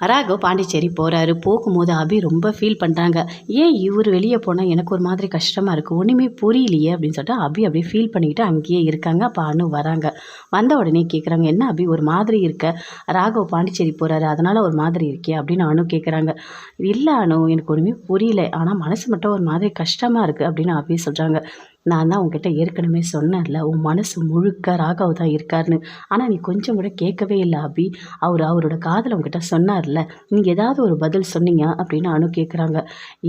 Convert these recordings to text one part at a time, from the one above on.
ராகவ் பாண்டிச்சேரி போகிறாரு போகும்போது அபி ரொம்ப ஃபீல் பண்ணுறாங்க ஏன் இவர் வெளியே போனால் எனக்கு ஒரு மாதிரி கஷ்டமாக இருக்குது ஒன்றுமே புரியலையே அப்படின்னு சொல்லிட்டு அபி அப்படியே ஃபீல் பண்ணிக்கிட்டு அங்கேயே இருக்காங்க. அப்போ அனு வராங்க. வந்த உடனே கேட்குறாங்க என்ன அபி ஒரு மாதிரி இருக்க? ராகவ் பாண்டிச்சேரி போகிறாரு அதனால் ஒரு மாதிரி இருக்கே அப்படின்னு அனு கேட்குறாங்க இல்லை அனு எனக்கு ஒன்றுமே புரியல. ஆனால் மனசு மட்டும் ஒரு மாதிரி கஷ்டமாக இருக்குது அப்படின்னு அபி சொல்கிறாங்க நான் தான் உங்ககிட்ட ஏற்கனவே சொன்னேன்ல உன் மனசு முழுக்க ராகவ் தான் இருக்காருன்னு. ஆனால் நீ கொஞ்சம் கூட கேட்கவே இல்லை அபி. அவர் அவரோட காதில் உங்ககிட்ட சொன்னார்ல. நீங்கள் ஏதாவது ஒரு பதில் சொன்னீங்க அப்படின்னு அனு கேட்குறாங்க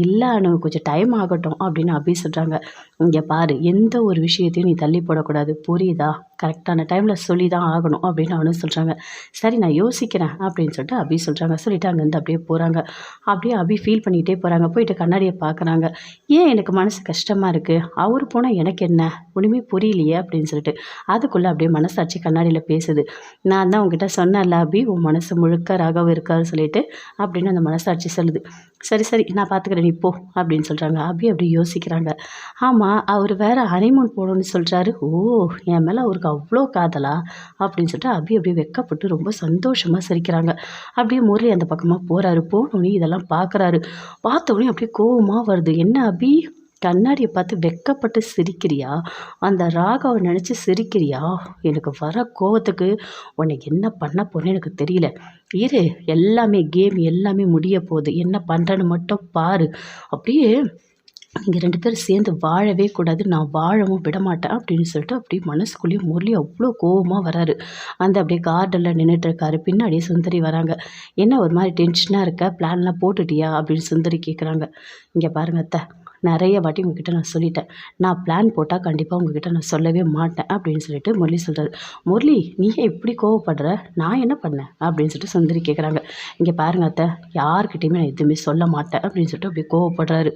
இல்லை அனு கொஞ்சம் டைம் ஆகட்டும் அப்படின்னு அபி சொல்கிறாங்க இங்கே பாரு எந்த ஒரு விஷயத்தையும் நீ தள்ளி போடக்கூடாது. புரியுதா? கரெக்டான டைமில் சொல்லி தான் ஆகணும் அப்படின்னு அவனும் சொல்கிறாங்க சரி நான் யோசிக்கிறேன் அப்படின்னு சொல்லிட்டு அபி சொல்கிறாங்க சொல்லிவிட்டு அங்கேருந்து அப்படியே போகிறாங்க அப்படியே அபி ஃபீல் பண்ணிகிட்டே போகிறாங்க போயிட்டு கண்ணாடியை பார்க்குறாங்க ஏன் எனக்கு மனசு கஷ்டமாக இருக்குது அவர் போனால் எனக்கு என்ன? ஒன்றுமே புரியலையே அப்படின்னு சொல்லிட்டு அதுக்குள்ளே அப்படியே மனசாட்சி கண்ணாடியில் பேசுது. நான் தான் உங்ககிட்ட சொன்னேன்ல அபி உன் மனசு முழுக்க ராகவ் இருக்காரு சொல்லிட்டு அப்படின்னு அந்த மனசாட்சி சொல்லுது. சரி சரி நான் பார்த்துக்கிறேன் நீ போ அப்படின்னு சொல்கிறாங்க அபி அப்படி யோசிக்கிறாங்க. ஆமாம் அவர் வேறு ஹனிமூன் போகணுன்னு சொல்கிறாரு ஓ என் மேலே அவருக்கு அவ்வளோ காதலா? அப்படின்னு சொல்லிட்டு அபி அப்படியே வெக்கப்பட்டு ரொம்ப சந்தோஷமாக சிரிக்கிறாங்க. அப்படியே முரளி அந்த பக்கமாக போகிறாரு போனோடனே இதெல்லாம் பார்க்குறாரு பார்த்தோடனே அப்படியே கோவமாக வருது. என்ன அபி? கண்ணாடியை பார்த்து வெக்கப்பட்டு சிரிக்கிறியா? அந்த ராகாவை நினச்சி சிரிக்கிறியா? எனக்கு வர கோவத்துக்கு உன்னை என்ன பண்ண போறேன்னு எனக்கு தெரியல. இரு எல்லாமே கேம் எல்லாமே முடிய போகுது. என்ன பண்ணுறேன்னு மட்டும் பாரு. அப்படியே நீங்கள் ரெண்டு பேரும் சேர்ந்து வாழவே கூடாது. நான் வாழவும் விட மாட்டேன் அப்படின்னு சொல்லிட்டு அப்படியே மனசுக்குள்ளேயும் முரளி அவ்வளோ கோவமாக வராரு. அந்த அப்படியே கார்டனில் நின்றுட்டு இருக்காரு. பின்னாடியே சுந்தரி வராங்க. என்ன ஒரு மாதிரி டென்ஷனாக இருக்க? பிளான்லாம் போட்டுட்டியா? அப்படின்னு சுந்தரி கேட்குறாங்க இங்கே பாருங்க அத்தை நிறைய வாட்டி உங்ககிட்ட நான் சொல்லிட்டேன். நான் பிளான் போட்டால் கண்டிப்பாக உங்ககிட்ட நான் சொல்லவே மாட்டேன். அப்படின்னு சொல்லிட்டு முரளி சொல்கிறாரு முரளி நீ ஏன் இப்படி கோவப்படுற? நான் என்ன பண்ணேன்? அப்படின்னு சொல்லிட்டு சுந்தரி கேட்குறாங்க இங்கே பாருங்க அத்தை யார்கிட்டையுமே நான் எதுவுமே சொல்ல மாட்டேன். அப்படின்னு சொல்லிட்டு அப்படியே கோவப்படுறாரு.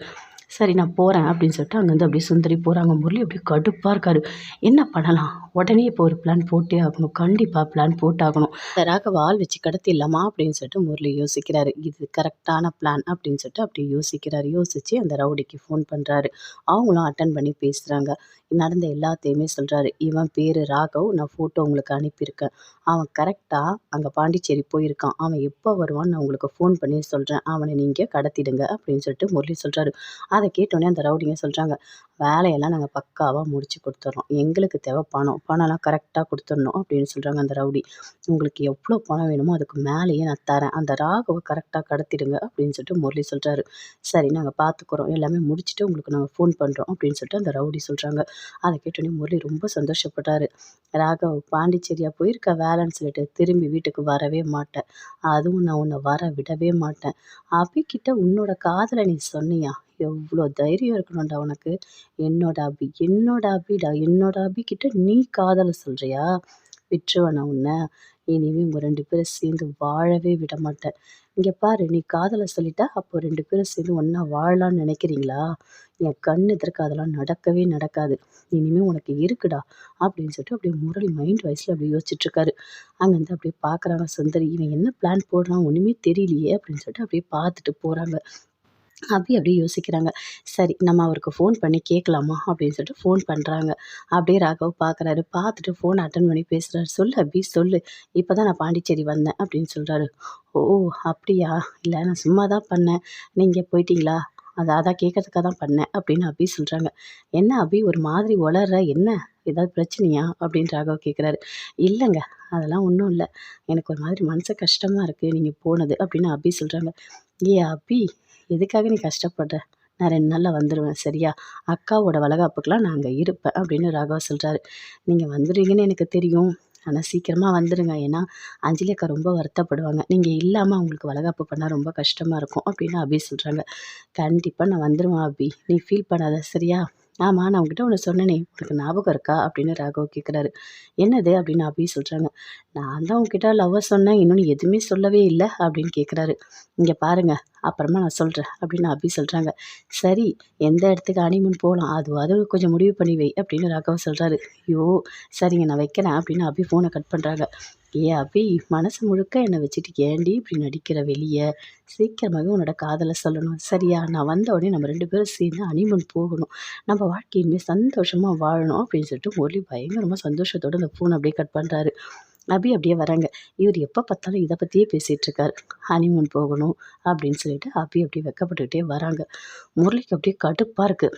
சரி நான் போகிறேன் அப்படின்னு சொல்லிட்டு அங்கேருந்து அப்படியே சுந்தரி போகிறாங்க முரளி அப்படியே கடுப்பாக இருக்காரு. என்ன பண்ணலாம்? உடனே இப்போ ஒரு பிளான் போட்டே ஆகணும். கண்டிப்பாக பிளான் போட்டாகணும். ராகவ ஆள் வச்சு கடத்திடலாமா அப்படின்னு சொல்லிட்டு முரளி யோசிக்கிறாரு. இது கரெக்டான பிளான் அப்படின்னு சொல்லிட்டு அப்படி யோசிக்கிறாரு. யோசித்து அந்த ரவுடிக்கு ஃபோன் பண்ணுறாரு அவங்களும் அட்டன் பண்ணி பேசுகிறாங்க நடந்த எல்லாத்தையுமே சொல்கிறாரு இவன் பேர் ராகவ். நான் ஃபோட்டோ உங்களுக்கு அனுப்பியிருக்கேன். அவன் கரெக்டாக அங்கே பாண்டிச்சேரி போயிருக்கான். அவன் எப்போ வருவான்னு நான் உங்களுக்கு ஃபோன் பண்ணி சொல்கிறேன் அவனை நீங்கள் கடத்திடுங்க அப்படின்னு சொல்லிட்டு முரளி சொல்கிறாரு அதை கேட்டோடனே அந்த ரவுடிங்க சொல்கிறாங்க வேலையெல்லாம் நாங்கள் பக்காவாக முடிச்சு கொடுத்துட்றோம் எங்களுக்கு தேவை பணம் பணம்லாம் கரெக்டாக கொடுத்துடணும் அப்படின்னு சொல்கிறாங்க அந்த ரவுடி. உங்களுக்கு எவ்வளோ பணம் வேணுமோ அதுக்கு மேலேயே நான் தரேன். அந்த ராகவை கரெக்டாக கடத்திடுங்க அப்படின்னு சொல்லிட்டு முரளி சொல்கிறாரு சரி நாங்கள் பார்த்துக்குறோம் எல்லாமே முடிச்சுட்டு உங்களுக்கு நாங்கள் ஃபோன் பண்ணுறோம் அப்படின்னு சொல்லிட்டு அந்த ரவுடி சொல்கிறாங்க அதை கேட்டோடனே முரளி ரொம்ப சந்தோஷப்பட்டார். ராகவ் பாண்டிச்சேரியாக போயிருக்க? வேலைன்னு சொல்லிட்டு திரும்பி வீட்டுக்கு வரவே மாட்டேன். அதுவும் நான் உன்னை வர விடவே மாட்டேன். அபிக்கிட்ட உன்னோட காதலை நீ சொன்னியா? எவ்வளோ தைரியம் இருக்கணும்டா உனக்கு? என்னோட அபி என்னோட அபிடா என்னோட அபிக்கிட்ட நீ காதலை சொல்கிறியா விட்டுருவேண்ணா உன்னை? இனிமே உங்கள் ரெண்டு பேரும் சேர்ந்து வாழவே விட மாட்டேன். இங்கே பாரு நீ காதலை சொல்லிட்டா அப்போ ரெண்டு பேரும் சேர்ந்து ஒன்றா வாழலாம்னு நினைக்கிறீங்களா? என் கண் எதிர்க்க அதெல்லாம் நடக்கவே நடக்காது. இனிமேல் உனக்கு இருக்குடா அப்படின்னு சொல்லிட்டு அப்படியே முரளி மைண்ட் வைஸில் அப்படியே யோசிச்சுட்ருக்காரு. அங்கேருந்து அப்படியே பார்க்குறாங்க சுந்தரி. இவன் என்ன பிளான் போடுறான் ஒன்றுமே தெரியலையே அப்படின்னு சொல்லிட்டு அப்படியே பார்த்துட்டு போகிறாங்க அபி அப்படியே யோசிக்கிறாங்க. சரி நம்ம அவருக்கு ஃபோன் பண்ணி கேட்கலாமா அப்படின்னு சொல்லிட்டு ஃபோன் பண்ணுறாங்க அப்படியே ராகவ் பார்க்குறாரு பார்த்துட்டு ஃபோன் அட்டன் பண்ணி பேசுகிறாரு சொல்லு அபி சொல்லு. இப்போ தான் நான் பாண்டிச்சேரி வந்தேன் அப்படின்னு சொல்கிறாரு ஓ அப்படியா? இல்லை நான் சும்மா தான் பண்ணேன் நீங்கள் போயிட்டீங்களா? அதை அதான் கேட்கறதுக்காக தான் பண்ணேன் அப்படின்னு அபி சொல்கிறாங்க என்ன அபி ஒரு மாதிரி உளற? என்ன? ஏதாவது பிரச்சனையா? அப்படின்னு ராகவ் கேட்குறாரு இல்லைங்க அதெல்லாம் ஒன்றும் இல்லை. எனக்கு ஒரு மாதிரி மனசு கஷ்டமாக இருக்குது நீங்கள் போனது அப்படின்னு அபி சொல்கிறாங்க ஏ அபி எதுக்காக நீ கஷ்டப்படுற? நான் ரெண்டு நாளில் வந்துடுவேன் சரியா? அக்காவோட வளகாப்புக்கெலாம் நான் அங்கே இருப்பேன் அப்படின்னு ராகவா சொல்கிறாரு நீங்கள் வந்துடுவீங்கன்னு எனக்கு தெரியும். ஆனால் சீக்கிரமாக வந்துடுங்க ஏன்னா அஞ்சலி அக்கா ரொம்ப வருத்தப்படுவாங்க. நீங்கள் இல்லாமல் அவங்களுக்கு வளகாப்பு பண்ணால் ரொம்ப கஷ்டமாக இருக்கும் அப்படின்னு அபி சொல்கிறாங்க கண்டிப்பாக நான் வந்துடுவேன் அபி. நீ ஃபீல் பண்ணாத சரியா? ஆமாம் நான் உங்ககிட்ட ஒன்று சொன்னேனே. உனக்கு ஞாபகம் இருக்கா? அப்படின்னு ராகவ் கேட்குறாரு என்னது? அப்படின்னு அபி சொல்கிறாங்க நான் தான் உங்ககிட்ட லவ்வை சொன்னேன். இன்னொன்று எதுவுமே சொல்லவே இல்லை அப்படின்னு கேட்குறாரு இங்கே பாருங்கள் அப்புறமா நான் சொல்கிறேன் அப்படின்னு அபி சொல்கிறாங்க சரி எந்த இடத்துக்கு அனிமன் போகலாம் அது அது கொஞ்சம் முடிவு பண்ணி வை அப்படின்னு ராகவ் சொல்கிறாரு ஐயோ சரிங்க நான் வைக்கிறேன் அப்படின்னு அபி ஃபோனை கட் பண்ணுறாங்க ஏ அபி மனசு முழுக்க என்னை வச்சுட்டு ஏண்டி இப்படி நடிக்கிற வெளியே? சீக்கிரமாகவே உன்னோட காதலை சொல்லணும். சரியா நான் வந்த உடனே நம்ம ரெண்டு பேரும் சேர்ந்து அனிமன் போகணும். நம்ம வாழ்க்கையுமே சந்தோஷமாக வாழணும் அப்படின்னு சொல்லிட்டு முரளி பயங்கரமாக சந்தோஷத்தோடு அந்த ஃபோன் அப்படியே கட் பண்ணுறாரு அபி அப்படியே வராங்க. இவர் எப்போ பார்த்தாலும் இதை பற்றியே பேசிகிட்டு இருக்காரு. ஹனிமூன் போகணும் அப்படின்னு சொல்லிட்டு அபி அப்படியே வெக்கப்பட்டுக்கிட்டே வராங்க. முரளிக்கு அப்படியே கடுப்பாக இருக்குது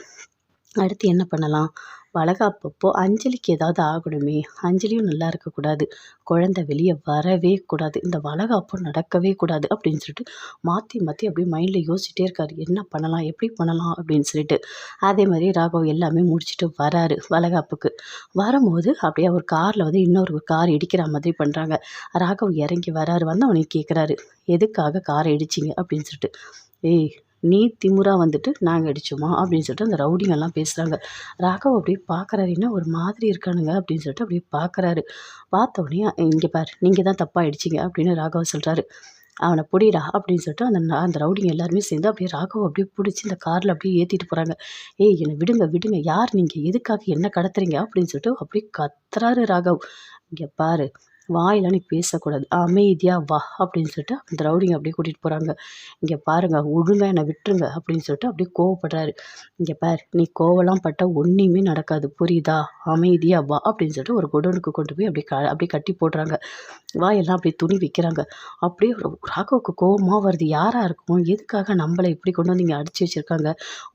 அடுத்து என்ன பண்ணலாம்? வளகாப்பப்போ அஞ்சலிக்கு ஏதாவது ஆகணுமே. அஞ்சலியும் நல்லா இருக்கக்கூடாது. குழந்தை வெளியே வரவே கூடாது. இந்த வளகாப்பு நடக்கவே கூடாது அப்படின்னு சொல்லிட்டு மாற்றி மாற்றி அப்படியே மைண்டில் யோசிச்சிட்டே இருக்காரு. என்ன பண்ணலாம்? எப்படி பண்ணலாம்? அப்படின்னு சொல்லிட்டு. அதே மாதிரி ராகவ் எல்லாமே முடிச்சுட்டு வராரு வளகாப்புக்கு. வரும்போது அப்படியே ஒரு காரில் வந்து இன்னொரு கார் இடிக்கிற மாதிரி பண்ணுறாங்க ராகவ் இறங்கி வராரு. வந்து அவனுக்கு கேட்குறாரு எதுக்காக காரை இடிச்சிங்க? அப்படின்னு சொல்லிட்டு. ஏய் நீ திமுறா வந்துட்டு நாங்கள் அடித்தோமா அப்படின்னு சொல்லிட்டு அந்த ரவுடிங்கெல்லாம் பேசுகிறாங்க ராகவ் அப்படியே பார்க்குறாரு என்ன ஒரு மாதிரி இருக்கானுங்க அப்படின்னு சொல்லிட்டு அப்படியே பார்க்குறாரு பார்த்த உடனே இங்கே பார் நீங்கள் தான் தப்பாக அடிச்சிங்க அப்படின்னு ராகவ் சொல்கிறாரு அவனை பிடிடா அப்படின்னு சொல்லிட்டு அந்த அந்த ரவுடிங்க எல்லாருமே சேர்ந்து அப்படியே ராகவ் அப்படியே பிடிச்சி இந்த காரில் அப்படியே ஏற்றிட்டு போகிறாங்க ஏய் என்னை விடுங்க விடுங்க யார் நீங்கள் எதுக்காக என்ன கடத்துறீங்க? அப்படின்னு சொல்லிட்டு அப்படியே கத்துறாரு ராகவ். இங்கே பாரு வாயில் நீ பேசக்கூடாது. அமைதியாக வா அப்படின்னு சொல்லிட்டு அந்த ரவுடிங்க அப்படியே கூட்டிகிட்டு போகிறாங்க இங்கே பாருங்க ஒழுங்காக என்னை விட்டுருங்க அப்படின்னு சொல்லிட்டு அப்படியே கோவப்படுறாரு. இங்கே பார் நீ கோவலாம் பட்டா ஒன்றுமே நடக்காது. புரியுதா? அமைதியா வா அப்படின்னு சொல்லிட்டு ஒரு குடோனுக்கு கொண்டு போய் அப்படியே க அப்படியே கட்டி போடுறாங்க. வாயெல்லாம் அப்படியே துணி வைக்கிறாங்க. அப்படியே ஒரு ராகவுக்கு கோவமாக வருது. யாராக இருக்கும் எதுக்காக நம்மளை இப்படி கொண்டு வந்து இங்கே அடிச்சு வச்சிருக்காங்க?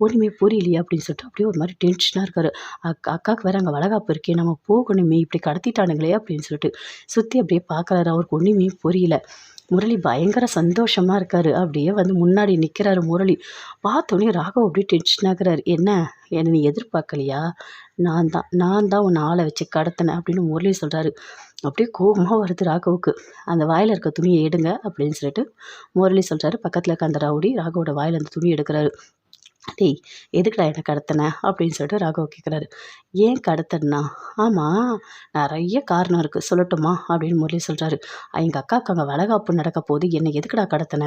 ஒன்றுமே புரியலையே அப்படின்னு சொல்லிட்டு அப்படியே ஒரு மாதிரி டென்ஷனாக இருக்காரு. அக்கா அக்காவுக்கு வேறு அங்கே வளகாப்பு இருக்கே நம்ம போகணுமே இப்படி கடத்திட்டானுங்களே அப்படின்னு சொல்லிட்டு சுற்றி அப்படியே பார்க்குறாரு அவருக்கு ஒன்றுமே புரியல. முரளி பயங்கர சந்தோஷமாக இருக்காரு. அப்படியே வந்து முன்னாடி நிற்கிறாரு முரளி. பார்த்தோன்னே ராகவ் அப்படியே டென்ஷன் ஆகுறாரு. என்ன? என்னை நீ எதிர்பார்க்கலையா? நான் தான் நான் தான் உன்னை ஆளை வச்சு கடத்தினேன் அப்படின்னு முரளி சொல்கிறாரு அப்படியே கோபமாக வருது ராகவுக்கு. அந்த வாயில் இருக்க துணியை எடுங்க அப்படின்னு சொல்லிட்டு முரளி சொல்கிறாரு பக்கத்தில் இருக்க அந்த ரவுடி ராகவோட வாயில் அந்த துணி எடுக்கிறாரு. டேய் எதுக்குடா என்னை கடத்தின? அப்படின்னு சொல்லிட்டு ராகவ் கேட்குறாரு ஏன் கடத்தனா ஆமாம் நிறைய காரணம் இருக்குது சொல்லட்டுமா? அப்படின்னு முரளி சொல்கிறாரு எங்கள் அக்காவுக்கு அங்கே வளகாப்பு நடக்க போது என்னை எதுக்குடா கடத்தின?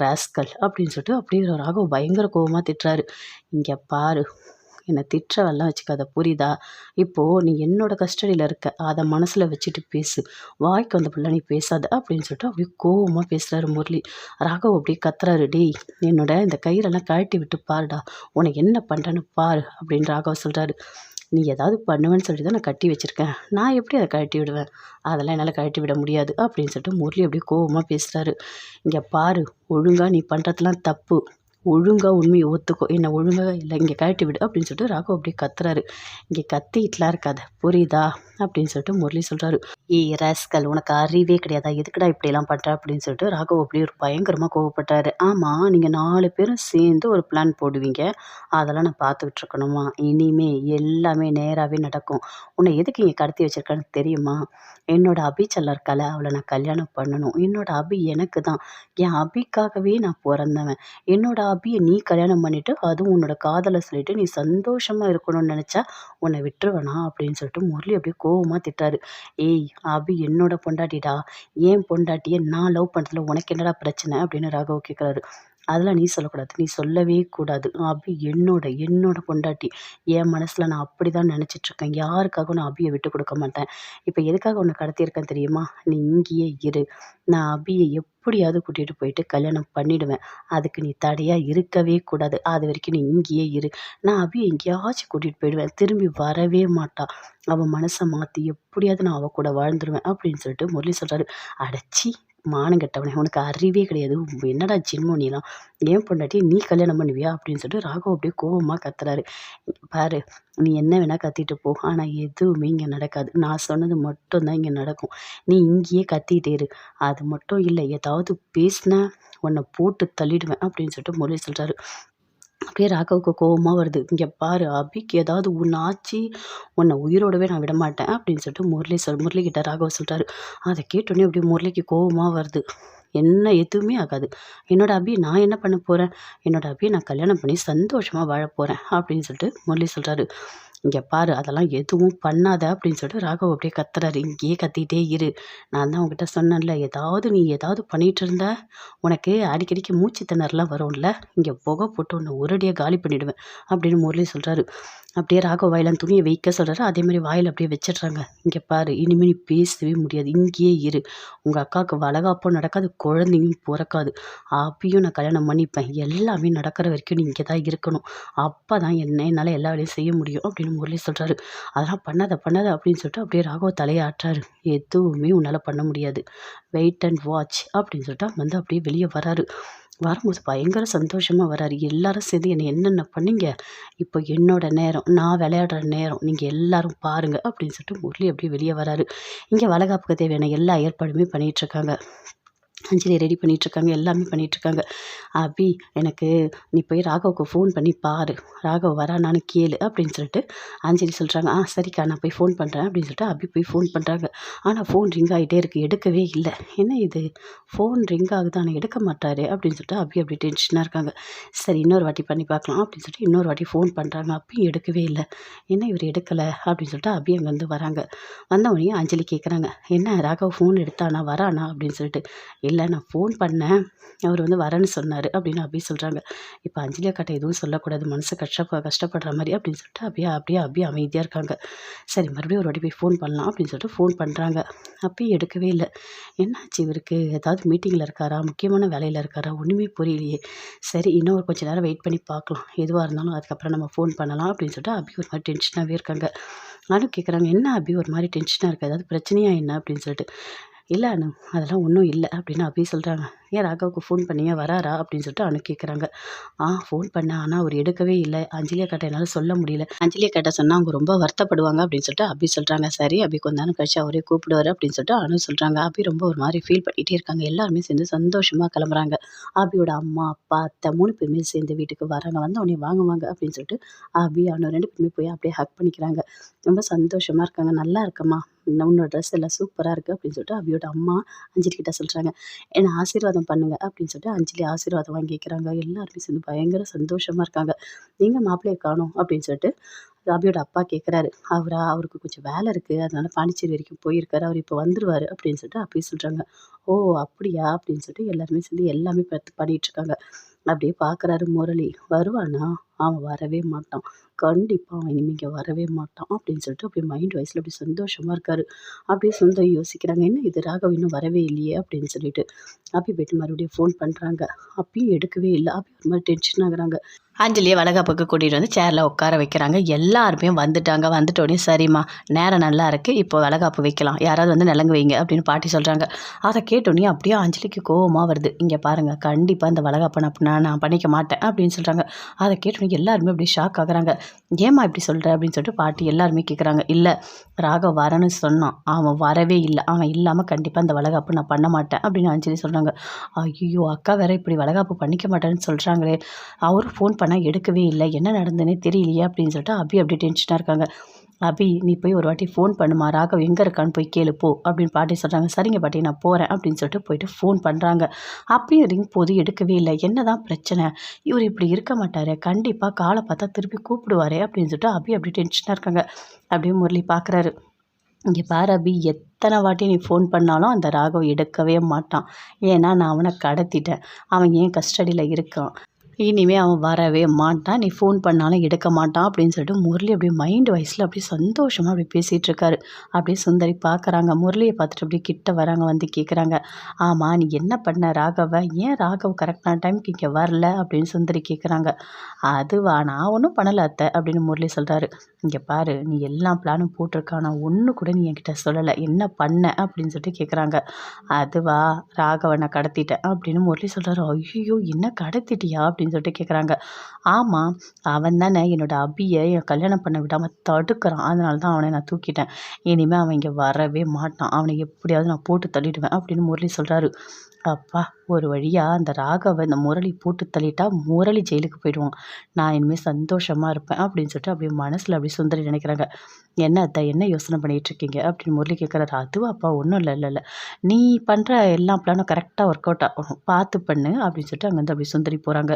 ராஸ்கல். அப்படின்னு சொல்லிட்டு அப்படியே ராகவ் பயங்கர கோவமாக திட்டுறாரு. இங்கே பாரு என்னை திட்டவெல்லாம் வச்சுக்காத புரியுதா? இப்போது நீ என்னோட கஸ்டடியில் இருக்க அதை மனசில் வச்சுட்டு பேசு. வாய்க்கு வந்த பிள்ளை நீ பேசாத அப்படின்னு சொல்லிட்டு அப்படியே கோவமாக பேசுகிறாரு முரளி. ராகவ் அப்படியே கத்துறாரு டேய் என்னோட இந்த கயிறெல்லாம் கழட்டி விட்டு பாருடா. உனக்கு என்ன பண்ணுறேன்னு பாரு அப்படின்னு ராகவ் சொல்கிறாரு நீ ஏதாவது பண்ணுவேன்னு சொல்லிட்டு தான் நான் கட்டி வச்சுருக்கேன். நான் எப்படி அதை கழட்டி விடுவேன்? அதெல்லாம் என்னால் கழட்டி விட முடியாது அப்படின்னு சொல்லிட்டு முரளி அப்படியே கோவமாக பேசுகிறாரு இங்கே பாரு ஒழுங்காக நீ பண்ணுறதுலாம் தப்பு. ஒழுங்காக உண்மையை ஒத்துக்கோ. என்னை ஒழுங்காக இல்லை இங்கே கழட்டி விடு அப்படின்னு சொல்லிட்டு ராகவ் அப்படியே கத்துறாரு. இங்கே கத்திட்டுலாம் இருக்காத புரியுதா? அப்படின்னு சொல்லிட்டு முரளி சொல்கிறாரு ஏய் ராஸ்கல் உனக்கு அறிவே கிடையாதா? எதுக்குடா இப்படியெல்லாம் பண்ணுற அப்படின்னு சொல்லிட்டு ராகவ் அப்படியே ஒரு பயங்கரமாக கோவப்பட்டாரு ஆமாம் நீங்கள் நாலு பேரும் சேர்ந்து ஒரு பிளான் போடுவீங்க. அதெல்லாம் நான் பார்த்துக்கிட்டு இருக்கணுமா? இனிமே எல்லாமே நேராகவே நடக்கும். உன்னை எதுக்கு இங்கே கடத்தி வச்சுருக்கான்னு தெரியுமா? என்னோட அபி செல்ல இருக்கால அவளை நான் கல்யாணம் பண்ணணும். என்னோட அபி எனக்கு தான். என் அபிக்காகவே நான் பிறந்தவன். என்னோட அபியை நீ கல்யாணம் பண்ணிவிட்டு அதுவும் உன்னோட காதலை சொல்லிவிட்டு நீ சந்தோஷமாக இருக்கணும்னு நினச்சா உன்னை விட்டுருவேணா அப்படின்னு சொல்லிட்டு முரளி அப்படியே கோவமாக திட்டாரு ஏய் அபி என்னோட பொண்டாட்டிடா. ஏன் பொண்டாட்டியை நான் லவ் பண்ணுறதுல உனக்கு என்னடா பிரச்சனை? அப்படின்னு ராகவ் கேட்குறாரு அதெல்லாம் நீ சொல்லக்கூடாது. நீ சொல்லவே கூடாது. அபி என்னோட என்னோட பொண்டாட்டி. என் மனசில் நான் அப்படி தான் நினச்சிட்ருக்கேன். யாருக்காகவும் நான் அபியை விட்டு கொடுக்க மாட்டேன். இப்போ எதுக்காக உன்னை கடத்தியிருக்கேன் தெரியுமா? நீ இங்கேயே இரு. நான் அபியை எப்படியாவது கூட்டிகிட்டு போயிட்டு கல்யாணம் பண்ணிடுவேன். அதுக்கு நீ தடையாக இருக்கவே கூடாது. அது வரைக்கும் நீ இங்கேயே இரு. நான் அபியை எங்கேயாச்சும் கூட்டிகிட்டு போயிடுவேன். திரும்பி வரவே மாட்டா. அவன் மனசை மாற்றி எப்படியாவது நான் அவள் கூட வாழ்ந்துருவேன் அப்படின்னு சொல்லிட்டு முரளி சொல்கிறாரு அடைச்சி. மானம் கெட்டவனே உனக்கு அறிவே கிடையாது. என்னடா ஜென்மம் ஏன் பொண்டாட்டி நீ கல்யாணம் பண்ணுவியா? அப்படின்னு சொல்லிட்டு ராகவ் அப்படியே கோபமாக கத்துறாரு. பாரு நீ என்ன வேணால் கத்திட்டு போ. ஆனால் எதுவுமே இங்கே நடக்காது. நான் சொன்னது மட்டும்தான் இங்கே நடக்கும். நீ இங்கேயே கத்திட்டே இரு. அது மட்டும் இல்லை ஏதாவது பேசினா உன்னை போட்டு தள்ளிடுவேன் அப்படின்னு சொல்லிட்டு முரளி சொல்கிறாரு அப்படியே ராகவுக்கு கோவமாக வருது. இங்கே பாரு அபிக்கு ஏதாவது ஒன்று ஆச்சு உன்னை உயிரோடவே நான் விட மாட்டேன் அப்படின்னு சொல்லிட்டு முரளி சொல் முரளி கிட்ட ராகவ் சொல்கிறாரு அதை கேட்டோன்னே அப்படியே முரளிக்கு கோவமாக வருது. என்ன எதுவுமே ஆகாது. என்னோட அபி நான் என்ன பண்ண போகிறேன் என்னோட அபியை நான் கல்யாணம் பண்ணி சந்தோஷமாக வாழ போகிறேன் அப்படின்னு சொல்லிட்டு முரளி சொல்கிறாரு இங்கே பாரு அதெல்லாம் எதுவும் பண்ணாத அப்படின்னு சொல்லிட்டு ராகவ் அப்படியே கத்துறாரு. இங்கேயே கத்திட்டே இரு. நான் தான் உங்ககிட்ட சொன்னேன்ல ஏதாவது நீ ஏதாவது பண்ணிகிட்டு இருந்த உனக்கு அடிக்கடிக்கு மூச்சு திணறலாம் வரும்ல இங்கே புகை போட்டு உன்னை ஒரடியாக காலி பண்ணிவிடுவேன் அப்படின்னு முரளி சொல்கிறாரு அப்படியே ராகவ வாயிலாம் துணியை வைக்க சொல்கிறாரு அதே மாதிரி வாயில் அப்படியே வச்சிடுறாங்க. இங்கே பாரு இனிமேல் நீ பேசவே முடியாது. இங்கேயே இரு. உங்கள் அக்காவுக்கு வளகாப்பும் நடக்காது குழந்தையும் பிறக்காது. அப்பயும் நான் கல்யாணம் பண்ணிப்பேன். எல்லாமே நடக்கிற வரைக்கும் நீ இங்கே தான் இருக்கணும். அப்போ தான் என்ன என்னால் எல்லா வேலையும் செய்ய முடியும் அப்படின்னு முரளி சொல்கிறாரு அதெல்லாம் பண்ணாத பண்ணாத அப்படின்னு சொல்லிட்டு அப்படியே ராகவ தலையை ஆட்டுறாரு எதுவுமே உன்னால் பண்ண முடியாது. வெயிட் அண்ட் வாட்ச் அப்படின்னு சொல்லிட்டு வந்து அப்படியே வெளியே வராரு. வரும்போது பயங்கர சந்தோஷமாக வராரு. எல்லாரும் சேர்ந்து என்னை என்னென்ன பண்ணீங்க? இப்போ என்னோட நேரம் நான் விளையாடுற நேரம் நீங்கள் எல்லாரும் பாருங்கள் அப்படின்னு சொல்லிட்டு முரளி அப்படியே வெளியே வராரு. இங்கே வளகாப்புக்கு தேவையான எல்லா ஏற்பாடுமே பண்ணிகிட்ருக்காங்க அஞ்சலி ரெடி பண்ணிகிட்ருக்காங்க எல்லாமே பண்ணிகிட்ருக்காங்க அபி எனக்கு நீ போய் ராகவுக்கு ஃபோன் பண்ணி பாரு. ராகவ் வரானான்னு கேளு அப்படின்னு சொல்லிட்டு அஞ்சலி சொல்கிறாங்க ஆ சரிக்கா நான் போய் ஃபோன் பண்ணுறேன் அப்படின்னு சொல்லிட்டு அபி போய் ஃபோன் பண்ணுறாங்க ஆனால் ஃபோன் ரிங் ஆகிட்டே இருக்குது எடுக்கவே இல்லை. என்ன இது? ஃபோன் ரிங் ஆகுது? ஆனால் எடுக்க மாட்டாரு அப்படின்னு சொல்லிட்டு அபி அப்படி டென்ஷனாக இருக்காங்க. சரி இன்னொரு வாட்டி பண்ணி பார்க்கலாம் அப்படின்னு சொல்லிட்டு இன்னொரு வாட்டி ஃபோன் பண்ணுறாங்க அப்பயும் எடுக்கவே இல்லை. என்ன இவர் எடுக்கலை அப்படின்னு சொல்லிட்டு அபி அங்கேருந்து வராங்க. வந்தவொடனே அஞ்சலி கேட்குறாங்க என்ன ராகவ் ஃபோன் எடுத்தானா வரானா அப்படின்னு சொல்லிட்டு இல்லை நான் ஃபோன் பண்ணேன். அவர் வந்து வரேன்னு சொன்னார் அப்படின்னு அபி சொல்கிறாங்க இப்போ அஞ்சலி அக்காட்ட எதுவும் சொல்லக்கூடாது. மனசு கஷ்டப்ப கஷ்டப்படுற மாதிரி அப்படின்னு சொல்லிட்டு அப்படியே அப்படியே அப்படியே அமைதியாக இருக்காங்க. சரி மறுபடியும் ஒரு வாட்டி போய் ஃபோன் பண்ணலாம் அப்படின்னு சொல்லிட்டு ஃபோன் பண்ணுறாங்க அப்பயும் எடுக்கவே இல்லை. என்னாச்சு இவருக்கு? ஏதாவது மீட்டிங்கில் இருக்காரா? முக்கியமான வேலையில் இருக்காரா? ஒன்றுமே புரியலையே. சரி இன்னும் ஒரு கொஞ்சம் நேரம் வெயிட் பண்ணி பார்க்கலாம். எதுவாக இருந்தாலும் அதுக்கப்புறம் நம்ம ஃபோன் பண்ணலாம் அப்படின்னு சொல்லிட்டு அபி ஒரு மாதிரி டென்ஷனாகவே இருக்காங்க. நானும் கேட்குறாங்க என்ன அபி? ஒரு மாதிரி டென்ஷனாக இருக்குது ஏதாவது பிரச்சனையாக என்ன? அப்படின்னு சொல்லிட்டு. இல்லை அண்ணா அதெல்லாம் ஒன்றும் இல்லை அப்படின்னு அபி சொல்கிறாங்க ஏன் ராகாவுக்கு ஃபோன் பண்ணியே வராரா அப்படின்னு சொல்லிட்டு அனு கேட்குறாங்க ஆ ஃபோன் பண்ண. ஆனால் அவர் எடுக்கவே இல்லை. அஞ்சலி அக்காட்ட என்னால் சொல்ல முடியல. அஞ்சலி அக்காட்ட சொன்னால் அவங்க ரொம்ப வருத்தப்படுவாங்க அப்படின்னு சொல்லிட்டு அபி சொல்கிறாங்க சரி அபி கொஞ்ச நேரம் கழிச்சு அவரே கூப்பிடுவார் அப்படின்னு சொல்லிட்டு அனு சொல்கிறாங்க அபி ரொம்ப ஒரு மாதிரி ஃபீல் பண்ணிகிட்டே இருக்காங்க. எல்லாருமே சேர்ந்து சந்தோஷமாக கிளம்புறாங்க. அபியோட அம்மா அப்பா அத்தை மூணு பேருமே சேர்ந்து வீட்டுக்கு வராங்க. வந்து உடனே வாங்க வாங்க அப்படின்னு சொல்லிட்டு அபி அனு ரெண்டு பேருமே போய் அப்படியே ஹக் பண்ணிக்கிறாங்க. ரொம்ப சந்தோஷமாக இருக்காங்க. நல்லா இருக்கம்மா. உன்னோட ட்ரெஸ் எல்லாம் சூப்பராக இருக்குது அப்படின்னு சொல்லிட்டு அபியோட அம்மா அஞ்சலி கிட்ட சொல்கிறாங்க என்னை ஆசீர்வாதம் பண்ணுங்க அப்படின்னு சொல்லிட்டு அஞ்சலி ஆசீர்வாதம் வாங்கிக்கிறாங்க எல்லாருமே சேர்ந்து பயங்கர சந்தோஷமாக இருக்காங்க. நீங்கள் மாப்பிள்ளையை காணும் அப்படின்னு சொல்லிட்டு அபியோட அப்பா கேட்குறாரு அவரா அவருக்கு கொஞ்சம் வேலை இருக்குது அதனால பாண்டிச்சேரி வரைக்கும் போயிருக்காரு. அவர் இப்போ வந்துருவார் அப்படின்னு சொல்லிட்டு அப்படியே சொல்கிறாங்க ஓ அப்படியா? அப்படின்னு சொல்லிட்டு எல்லாருமே சேர்ந்து எல்லாமே பார்த்து பண்ணிகிட்ருக்காங்க அப்படியே பார்க்குறாரு முரளி. வருவானா? அவன் வரவே மாட்டான். கண்டிப்பாக அவன் இனிமேல் இங்கே வரவே மாட்டான் அப்படின்னு சொல்லிட்டு அப்படியே மைண்ட் வைஸில் அப்படி சந்தோஷமாக இருக்காரு. அப்படியே சுந்தரி யோசிக்கிறாங்க. என்ன இது? ராகவ் இன்னும் வரவே இல்லையே அப்படின்னு சொல்லிட்டு அப்பி போய்ட்டு மறுபடியும் ஃபோன் பண்ணுறாங்க அப்பயும் எடுக்கவே இல்லை. அப்படி ஒரு மாதிரி டென்ஷன் ஆகுறாங்க. அஞ்சலியை வளகாப்புக்கு கூட்டிகிட்டு வந்து சேரில் உட்கார வைக்கிறாங்க. எல்லாருமே வந்துட்டாங்க. வந்துட்டோடனே சரிம்மா நேரம் நல்லா இருக்குது இப்போ வளகாப்பு வைக்கலாம். யாராவது வந்து நிலங்கு வைங்க அப்படின்னு பாட்டி சொல்கிறாங்க அதை கேட்டோடனே அப்படியே அஞ்சலிக்கு கோவமாக வருது. இங்கே பாருங்கள் கண்டிப்பாக இந்த வளகாப்பை அப்படின்னா நான் நான் பண்ணிக்க மாட்டேன் அப்படின்னு சொல்கிறாங்க அதை கேட்டோடனே எல்லாருமே அப்படியே ஷாக் ஆகுறாங்க. ஏம்மா இப்படி சொல்கிற அப்படின்னு சொல்லிட்டு பாட்டி எல்லாருமே கேட்குறாங்க இல்லை ராக வரேன்னு சொன்னான். அவன் வரவே இல்லை. அவன் இல்லாமல் கண்டிப்பாக அந்த வளகாப்பு நான் பண்ண மாட்டேன். அப்படின்னு அஞ்சலி சொல்கிறாங்க ஐயோ அக்கா வேற இப்படி வளகாப்பு பண்ணிக்க மாட்டேன்னு சொல்கிறாங்களே அவரும் ஃபோன் பண்ணால் எடுக்கவே இல்லை. என்ன நடந்துன்னே தெரியலையே. அப்படின்னு சொல்லிட்டு அப்படியே அப்படியே டென்ஷனாக இருக்காங்க. அபி நீ போய் ஒரு வாட்டி ஃபோன் பண்ணுமா? ராகவ் எங்கே இருக்கான்னு போய் கேளு போ. அப்படின்னு பாட்டி சொல்கிறாங்க சரிங்க பாட்டி நான் போகிறேன் அப்படின்னு சொல்லிட்டு போயிட்டு ஃபோன் பண்ணுறாங்க அப்பயும் ரிங் போது எடுக்கவே இல்லை. என்ன தான் பிரச்சனை? இவர் இப்படி இருக்க மாட்டார். கண்டிப்பாக காலை பார்த்தா திருப்பி கூப்பிடுவார் அப்படின்னு சொல்லிட்டு அபி அப்படி டென்ஷனாக இருக்காங்க. அப்படியே முரளி பார்க்குறாரு. இங்கே பாரு அபி எத்தனை வாட்டி நீ ஃபோன் பண்ணாலும் அந்த ராகவ் எடுக்கவே மாட்டான். ஏன்னா நான் அவனை கடத்திட்டேன். அவன் ஏன் கஸ்டடியில் இருக்கான்? இனிமேல் அவன் வரவே மாட்டான். நீ ஃபோன் பண்ணாலும் எடுக்க மாட்டான் அப்படின்னு சொல்லிட்டு முரளி அப்படியே மைண்ட் வைஸில் அப்படியே சந்தோஷமாக அப்படி பேசிகிட்டு இருக்காரு. அப்படியே சுந்தரி பார்க்குறாங்க முரளியை பார்த்துட்டு அப்படியே கிட்ட வராங்க வந்து கேட்குறாங்க ஆமாம் நீ என்ன பண்ண ராகவை? ஏன் ராகவ் கரெக்டான டைமுக்கு இங்கே வரல? அப்படின்னு சுந்தரி கேட்குறாங்க அதுவா? நான் ஒன்றும் பண்ணலை அத்தை அப்படின்னு முரளி சொல்கிறாரு இங்கே பாரு நீ எல்லா பிளானும் போட்டிருக்கானா. ஒன்று கூட நீ என்கிட்ட சொல்லலை. என்ன பண்ண? அப்படின்னு சொல்லிட்டு கேட்குறாங்க அதுவா? ராகவனை கடத்திட்டேன் அப்படின்னு முரளி சொல்கிறாரு ஐயோ என்ன கடத்திட்டியா? அப்படின்னு அப்படின்னு சொல்லிட்டு கேட்குறாங்க ஆமாம் அவன் தானே என்னோடய அபியை என் கல்யாணம் பண்ண விடாமல் தடுக்கிறான். அதனால தான் அவனை நான் தூக்கிட்டேன். இனிமேல் அவன் இங்கே வரவே மாட்டான். அவனை எப்படியாவது நான் போட்டு தள்ளிடுவேன் அப்படின்னு முரளி சொல்கிறாரு அப்பா ஒரு வழியாக அந்த ராகவை இந்த முரளி போட்டு தள்ளிட்டா முரளி ஜெயிலுக்கு போயிடுவான். நான் இனிமேல் சந்தோஷமாக இருப்பேன் அப்படின்னு சொல்லிட்டு அப்படியே மனசில் அப்படி சுந்தரி நினைக்கிறாங்க. என்ன அத்தை என்ன யோசனை பண்ணிகிட்டு இருக்கீங்க? அப்படின்னு முரளி கேட்குறாரு அதுவும் அப்பா ஒன்றும் இல்லை இல்லை இல்லை. நீ பண்ணுற எல்லா பிளானும் கரெக்டாக ஒர்க் அவுட் ஆகும் பார்த்து பண்ணு அப்படின்னு சொல்லிட்டு அங்கேருந்து அப்படி சுந்தரி போகிறாங்க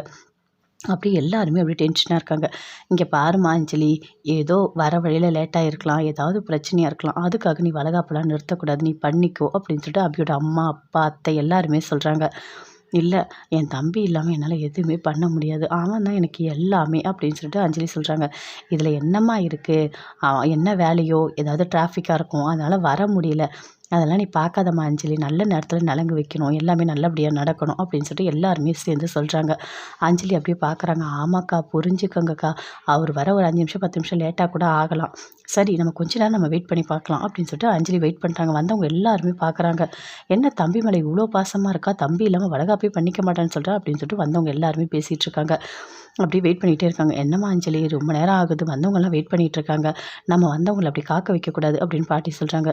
அப்படி எல்லாருமே அப்படி டென்ஷனாக இருக்காங்க. இங்கே பாருமா அஞ்சலி ஏதோ வர வழியில் லேட்டாக இருக்கலாம் ஏதாவது பிரச்சனையாக இருக்கலாம். அதுக்காக நீ வளகாப்பெல்லாம் நிறுத்தக்கூடாது நீ பண்ணிக்கோ அப்படின்னு சொல்லிட்டு அபியோட அம்மா அப்பா அத்தை எல்லாருமே சொல்கிறாங்க இல்லை என் தம்பி இல்லாமல் என்னால் எதுவுமே பண்ண முடியாது. அவன் தான் எனக்கு எல்லாமே அப்படின்னு சொல்லிட்டு அஞ்சலி சொல்கிறாங்க இதில் என்னம்மா இருக்குது என்ன வேலையோ? ஏதாவது டிராஃபிக்காக இருக்கும். அதனால் வர முடியல. அதெல்லாம் நீ பார்க்காதம்மா அஞ்சலி. நல்ல நேரத்தில் நலங்கு வைக்கணும். எல்லாமே நல்லபடியாக நடக்கணும் அப்படின்னு சொல்லிட்டு எல்லாருமே சேர்ந்து சொல்கிறாங்க அஞ்சலி அப்படியே பார்க்குறாங்க. ஆமாக்கா புரிஞ்சுக்கோங்கக்கா. அவர் வர ஒரு அஞ்சு நிமிஷம் பத்து நிமிஷம் லேட்டாக கூட ஆகலாம். சரி நம்ம கொஞ்ச நேரம் நம்ம வெயிட் பண்ணி பார்க்கலாம் அப்படின்னு சொல்லிட்டு அஞ்சலி வெயிட் பண்ணுறாங்க வந்தவங்க எல்லாருமே பார்க்குறாங்க. என்ன தம்பி மேலே இவ்வளோ பாசமாக இருக்கா? தம்பி இல்லாமல் வளகாப்பே பண்ணிக்க மாட்டேன்னு சொல்கிறா அப்படின்னு சொல்லிட்டு வந்தவங்க எல்லாருமே பேசிகிட்டு இருக்காங்க. அப்படியே வெயிட் பண்ணிகிட்டே இருக்காங்க. என்னம்மா அஞ்சலி ரொம்ப நேரம் ஆகுது. வந்தவங்கலாம் வெயிட் பண்ணிகிட்டு இருக்காங்க. நம்ம வந்தவங்களை அப்படி காக்க வைக்கக்கூடாது அப்படின்னு பாட்டி சொல்கிறாங்க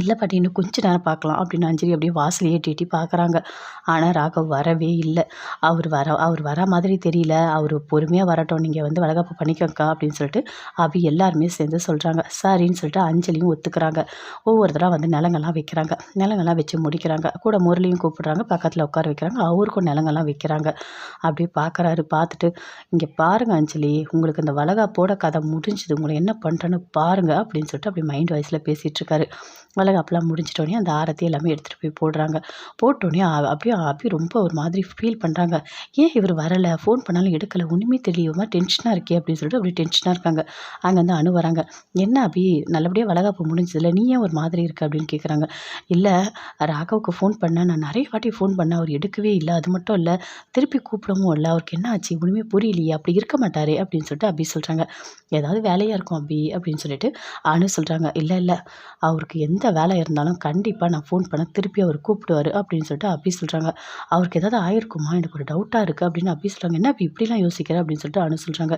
இல்லை பாட்டி இன்னும் கொஞ்ச நேரம் பார்க்கலாம் அப்படின்னு அஞ்சலி அப்படியே வாசலையே எட்டி பார்க்குறாங்க. ஆனால் ராகவ் வரவே இல்லை. அவர் வர அவர் வர மாதிரி தெரியல. அவர் பொறுமையாக வரட்டும். நீங்கள் வந்து வளகாப்பு பண்ணிக்கோக்கா அப்படின்னு சொல்லிட்டு அபி எல்லாருமே சேர்ந்து சொல்கிறாங்க சரின்னு சொல்லிட்டு அஞ்சலியும் ஒத்துக்கிறாங்க. ஒவ்வொரு தடவை வந்து நிலங்கள்லாம் வைக்கிறாங்க. நிலங்கள்லாம் வச்சு முடிக்கிறாங்க. கூட முரளியும் கூப்பிடுறாங்க. பக்கத்தில் உட்கார வைக்கிறாங்க. அவருக்கும் நிலங்கள்லாம் வைக்கிறாங்க. அப்படியே பார்க்குறாரு. பார்த்துட்டு இங்கே பாருங்கள் அஞ்சலி. உங்களுக்கு இந்த வளகாப்போட கதை முடிஞ்சது. உங்களை என்ன பண்ணுறேன்னு பாருங்கள் அப்படின்னு சொல்லிட்டு அப்படி மைண்ட் வாய்ஸில் பேசிகிட்டு இருக்காரு முடிஞ்சிட்டோடனே அந்த ஆரத்தி எல்லாமே எடுத்துகிட்டு போய் போடுறாங்க. போட்டோடனே அப்படியே அப்படியே ரொம்ப ஒரு மாதிரி ஃபீல் பண்ணுறாங்க ஏன் இவர் வரலை? ஃபோன் பண்ணாலும் எடுக்கலை. ஒன்றுமே தெரியுமா டென்ஷனாக இருக்கே அப்படின்னு சொல்லிட்டு அப்படி டென்ஷனாக இருக்காங்க. அங்கேருந்து அணு வராங்க. என்ன அபி? நல்லபடியாக வளகாப்பு முடிஞ்சதில்ல நீ ஏன் ஒரு மாதிரி இருக்க அப்படின்னு கேட்குறாங்க இல்லை ராகவுக்கு ஃபோன் பண்ணேன். நான் நிறைய வாட்டி ஃபோன் பண்ணேன். அவர் எடுக்கவே இல்லை. அது மட்டும் இல்லை. திருப்பி கூப்பிடவும் இல்லை. அவருக்கு என்ன ஆச்சு? ஒன்றுமே புரியலையே. அப்படி இருக்க மாட்டாரே அப்படின்னு சொல்லிட்டு அபி சொல்கிறாங்க ஏதாவது வேலையாக இருக்கும் அபி அப்படின்னு சொல்லிட்டு அனு சொல்கிறாங்க இல்லை இல்லை. அவருக்கு எந்த வேலை இருந்தாலும் கண்டிப்பாக நான் ஃபோன் பண்ண திருப்பி அவர் கூப்பிடுவார் அப்படின்னு சொல்லிட்டு அப்பி சொல்கிறாங்க அவருக்கு ஏதாவது ஆயிருக்குமா? எனக்கு ஒரு டவுட்டாக இருக்குது அப்படின்னு அப்பி சொல்கிறாங்க என்ன அப்படி இப்படிலாம் யோசிக்கிற? அப்படின்னு சொல்லிட்டு அனு சொல்கிறாங்க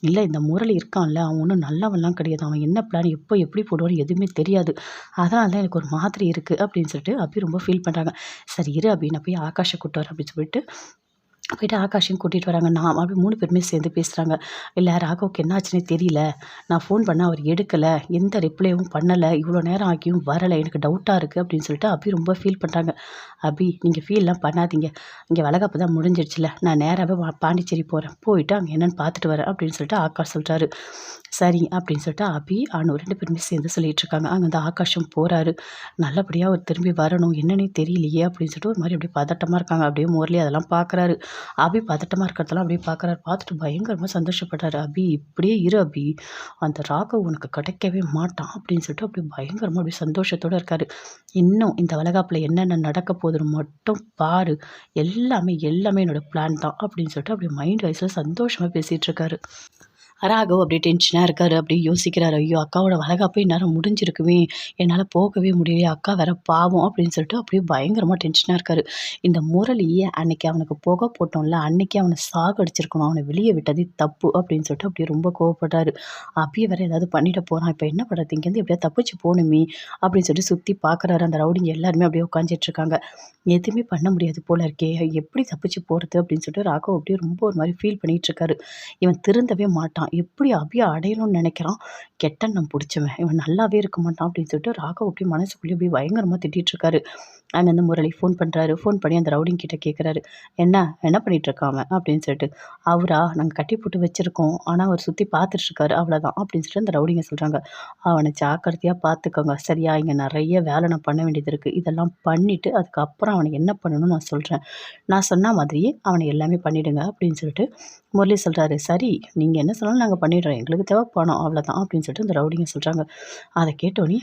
இல்லை இந்த முரளி இருக்கான்ல அவன் ஒன்றும் நல்லவன்லாம் கிடையாது. அவன் என்ன பிளான் எப்போ எப்படி போடுவான்னு எதுவுமே தெரியாது. அதனால தான் எனக்கு ஒரு மாதிரி இருக்குது அப்படின்னு சொல்லிட்டு அப்பி ரொம்ப ஃபீல் பண்ணுறாங்க சரி இரு அப்படின்னு நான் போய் ஆகாஷை கூட்டுவார் அப்படின்னு சொல்லிட்டு போயிட்டு ஆகாஷையும் கூட்டிகிட்டு வராங்க. நான் அப்படி மூணு பேருமே சேர்ந்து பேசுகிறாங்க இல்லை ராகவுக்கு என்னாச்சுன்னே தெரியல. நான் ஃபோன் பண்ணால் அவர் எடுக்கலை. எந்த ரிப்ளையும் பண்ணலை. இவ்வளோ நேரம் ஆகியும் வரலை. எனக்கு டவுட்டாக இருக்குது அப்படின்னு சொல்லிட்டு அபி ரொம்ப ஃபீல் பண்ணுறாங்க அபி நீங்கள் ஃபீல்லாம் பண்ணாதீங்க. இங்கே வளகாப்பு தான் முடிஞ்சிடுச்சுல நான் நேராகவே பாண்டிச்சேரி போகிறேன் போயிட்டு அங்கே என்னென்னு பார்த்துட்டு வரேன். அப்படின்னு சொல்லிட்டு ஆகாஷ் சொல்கிறாரு சரி அப்படின்னு சொல்லிட்டு அபி அனு ரெண்டு பேருமே சேர்ந்து சொல்லிகிட்டு இருக்காங்க. அங்கே அந்த ஆகாஷம் போகிறாரு நல்லபடியாக அவர் திரும்பி வரணும். என்னன்னே தெரியலையே அப்படின்னு சொல்லிட்டு ஒரு மாதிரி அப்படியே பதட்டமாக இருக்காங்க. அப்படியே மோர்லி அதெல்லாம் பார்க்குறாரு அபி பதட்டமாக இருக்கிறதெல்லாம் அப்படியே பார்க்குறாரு பார்த்துட்டு பயங்கரமாக சந்தோஷப்பட்டார் அபி இப்படியே இரு அபி. அந்த ராகவ் உனக்கு கிடைக்கவே மாட்டான் அப்படின்னு சொல்லிட்டு அப்படியே பயங்கரமாக அப்படியே சந்தோஷத்தோடு இருக்கார். இன்னும் இந்த வளகாப்பில் என்னென்ன நடக்க போகுதுன்னு மட்டும் பாரு. எல்லாமே எல்லாமே என்னோடய பிளான் தான் அப்படின்னு சொல்லிட்டு அப்படியே மைண்ட் வைஸில் சந்தோஷமாக பேசிகிட்டு இருக்காரு. ராகவ் அப்படியே டென்ஷனாக இருக்கார் அப்படியே யோசிக்கிறார். ஐயோ அக்காவோட வளகாப்பே இந்நேரம் முடிஞ்சிருக்குமே. என்னால் போகவே முடியலையே. அக்கா வேற பாவம் அப்படின்னு சொல்லிட்டு அப்படியே பயங்கரமாக டென்ஷனாக இருக்கார். இந்த முரளியை அன்னைக்கு அவனுக்கு புகை போட்டோம்ல அன்னைக்கு அவனை சாகடிச்சிருக்கணும். அவனை வெளியே விட்டதே தப்பு அப்படின்னு சொல்லிட்டு அப்படியே ரொம்ப கோவப்படுறாரு. அப்படியே வேற ஏதாவது பண்ணிட போகிறான் இப்போ என்ன பண்ணுறது இங்கேருந்து எப்படியா தப்பிச்சு போகணுமே அப்படின்னு சொல்லிட்டு சுற்றி பார்க்குறாரு அந்த ரவுடிங்க எல்லாருமே அப்படியே உட்காந்துட்டு இருக்காங்க. எதுவுமே பண்ண முடியாது போல இருக்கே. எப்படி தப்பிச்சு போகிறது அப்படின்னு சொல்லிட்டு ராகவ் அப்படியே ரொம்ப ஒரு மாதிரி ஃபீல் பண்ணிகிட்டு இருக்காரு. இவன் திருந்தவே மாட்டான். நினைக்கிறான் எப்படி அபியை அடையணும்னு நினைக்கிறான்? கெட்டண்ணம் பிடிச்சவன். இவன் நல்லாவே இருக்க மாட்டான் அப்படின்னு சொல்லிட்டு ராகவ் அப்படியே மனசுக்குள்ளேயே அப்படியே பயங்கரமாக திட்டிகிட்ருக்காரு அங்கே அந்த முரளி ஃபோன் பண்ணுறாரு ஃபோன் பண்ணி அந்த ரவுடிங் கிட்ட கேட்குறாரு என்ன? என்ன பண்ணிகிட்டு இருக்காம அப்படின்னு சொல்லிட்டு அவரா? நாங்கள் கட்டி போட்டு வச்சுருக்கோம். ஆனால் அவர் சுற்றி பார்த்துட்ருக்காரு அவ்வளோதான் அப்படின்னு சொல்லிட்டு அந்த ரவுடிங்க சொல்கிறாங்க அவனை ஜாக்கிரதையாக பார்த்துக்கோங்க. சரியா? இங்கே நிறைய வேலை நான் பண்ண வேண்டியது இருக்குது இதெல்லாம் பண்ணிவிட்டு அதுக்கப்புறம் அவனை என்ன பண்ணணும்னு நான் சொல்கிறேன் நான் சொன்ன மாதிரியே அவனை எல்லாமே பண்ணிவிடுங்க அப்படின்னு சொல்லிட்டு முரளி சொல்கிறாரு சரி நீங்கள் என்ன சொன்னாலும் நாங்கள் பண்ணிடுறோம். எங்களுக்கு தேவை பணம் அவ்வளோதான் அப்படின்னு சொல்லிட்டு இந்த ரவுடிங்க சொல்கிறாங்க அதை கேட்டோன்னே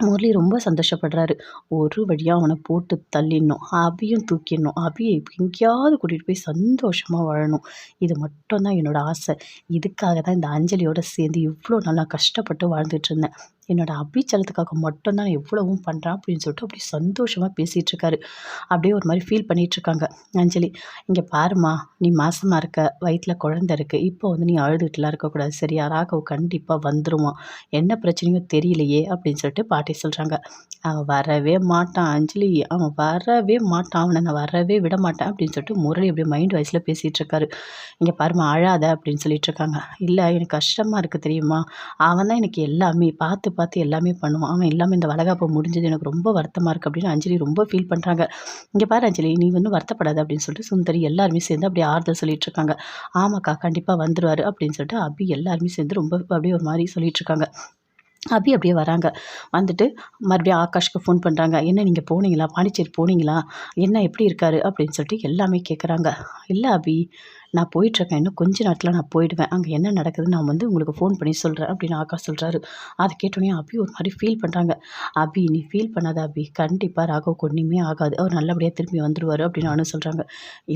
முரளி ரொம்ப சந்தோஷப்படுறாரு. ஒரு வழியாக அவனை போட்டு தள்ளிடணும் அபியும் தூக்கிடணும் அபியை எங்கேயாவது கூட்டிகிட்டு போய் சந்தோஷமாக வாழணும். இது மட்டும்தான் என்னோடய ஆசை. இதுக்காக தான் இந்த அஞ்சலியோடு சேர்ந்து இவ்வளோ நல்லா கஷ்டப்பட்டு வாழ்ந்துட்டு இருந்தேன். என்னோடய அபிச்சலத்துக்காக மட்டும்தான் எவ்வளவும் பண்ணுறான் அப்படின்னு சொல்லிட்டு அப்படி சந்தோஷமாக பேசிகிட்ருக்காரு அப்படியே ஒரு மாதிரி ஃபீல் பண்ணிகிட்ருக்காங்க அஞ்சலி இங்கே பாருமா நீ மாசமாக இருக்க வயிற்றில் குழந்த இருக்குது இப்போ வந்து நீ அழுதுகிட்டுலாம் இருக்கக்கூடாது. சரியா? ராகவ் கண்டிப்பாக வந்துடுவான் என்ன பிரச்சனையோ தெரியலையே அப்படின்னு சொல்லிட்டு பாட்டி சொல்கிறாங்க அவன் வரவே மாட்டான் அஞ்சலி. அவன் வரவே மாட்டான். அவனை நான் வரவே விட மாட்டேன் அப்படின்னு சொல்லிட்டு முரளி அப்படியே மைண்ட் வாய்ஸில் பேசிகிட்டு இருக்காரு இங்கே பாருமா அழாத அப்படின்னு சொல்லிட்டு இருக்காங்க இல்லை எனக்கு கஷ்டமாக இருக்குது தெரியுமா? அவன் தான் எனக்கு எல்லாமே. பார்த்து பார்த்து எல்லாமே பண்ணுவான். அவன் எல்லாமே இந்த வளகாப்பு முடிஞ்சது. எனக்கு ரொம்ப வருத்தமாக இருக்குது அப்படின்னு அஞ்சலி ரொம்ப ஃபீல் பண்ணுறாங்க இங்கே பாரு அஞ்சலி நீ வந்து வருத்தப்படாது அப்படின்னு சொல்லிட்டு சுந்தரி எல்லாருமே சேர்ந்து அப்படியே ஆறுதல் சொல்லிட்டு இருக்காங்க. ஆமாக்கா கண்டிப்பாக வந்துடுவார் அப்படின்னு சொல்லிட்டு அபி எல்லாருமே சேர்ந்து ரொம்ப அப்படியே ஒரு மாதிரி சொல்லிட்டு இருக்காங்க. அபி அப்படியே வராங்க. வந்துட்டு மறுபடியும் ஆகாஷ்க்கு ஃபோன் பண்ணுறாங்க என்ன நீங்கள் போனீங்களா? பாண்டிச்சேரி போனீங்களா? என்ன எப்படி இருக்காரு? அப்படின்னு சொல்லிட்டு எல்லாமே கேட்குறாங்க இல்லை அபி. நான் போயிட்டுருக்கேன். இன்னும் கொஞ்ச நேரத்தில் நான் போயிடுவேன். அங்கே என்ன நடக்குதுன்னு நான் வந்து உங்களுக்கு ஃபோன் பண்ணி சொல்கிறேன் அப்படின்னு ஆகா சொல்கிறாரு அதை கேட்டோன்னே அபி ஒரு மாதிரி ஃபீல் பண்ணுறாங்க அபி நீ ஃபீல் பண்ணாத அபி. கண்டிப்பாக ராகவ் ஒன்றுமே ஆகாது. அவர் நல்லபடியாக திரும்பி வந்துடுவார் அப்படின்னு அனு சொல்கிறாங்க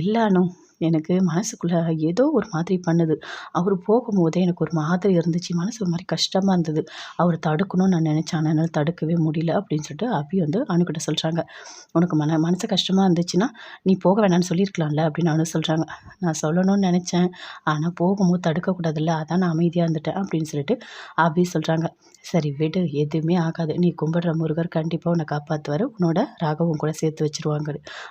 இல்லை அனு எனக்கு மனசுக்குள்ளே ஏதோ ஒரு மாதிரி பண்ணுது. அவர் போகும்போதே எனக்கு ஒரு மாதிரி இருந்துச்சு. மனசு ஒரு மாதிரி கஷ்டமாக இருந்தது. அவர் தடுக்கணும்னு நான் நினச்சேன். ஆனால் என்னால் தடுக்கவே முடியல அப்படின்னு சொல்லிட்டு அபி வந்து அணுக்கிட்ட சொல்கிறாங்க உனக்கு மன மனசு கஷ்டமாக இருந்துச்சுன்னா நீ போக வேணாம்னு சொல்லியிருக்கலாம்ல அப்படின்னு அனு சொல்கிறாங்க நான் சொல்லணும்னு நினச்சேன். ஆனால் போகும்போது தடுக்கக்கூடாதுல்ல. அதான் நான் அமைதியாக இருந்துட்டேன் அப்படின்னு சொல்லிட்டு அபி சொல்கிறாங்க சரி விடு. எதுவுமே ஆகாது. நீ கும்பிடுற முருகர் கண்டிப்பாக உன்னை காப்பாற்றுவார் உன்னோட ராகவும் கூட சேர்த்து வச்சுருவாங்க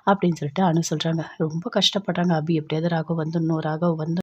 அப்படின்னு சொல்லிட்டு அனு சொல்கிறாங்க ரொம்ப கஷ்டப்படுறாங்க அபி. எப்படியாவது ராகவ் வந்துடணும் ராகவ் வந்து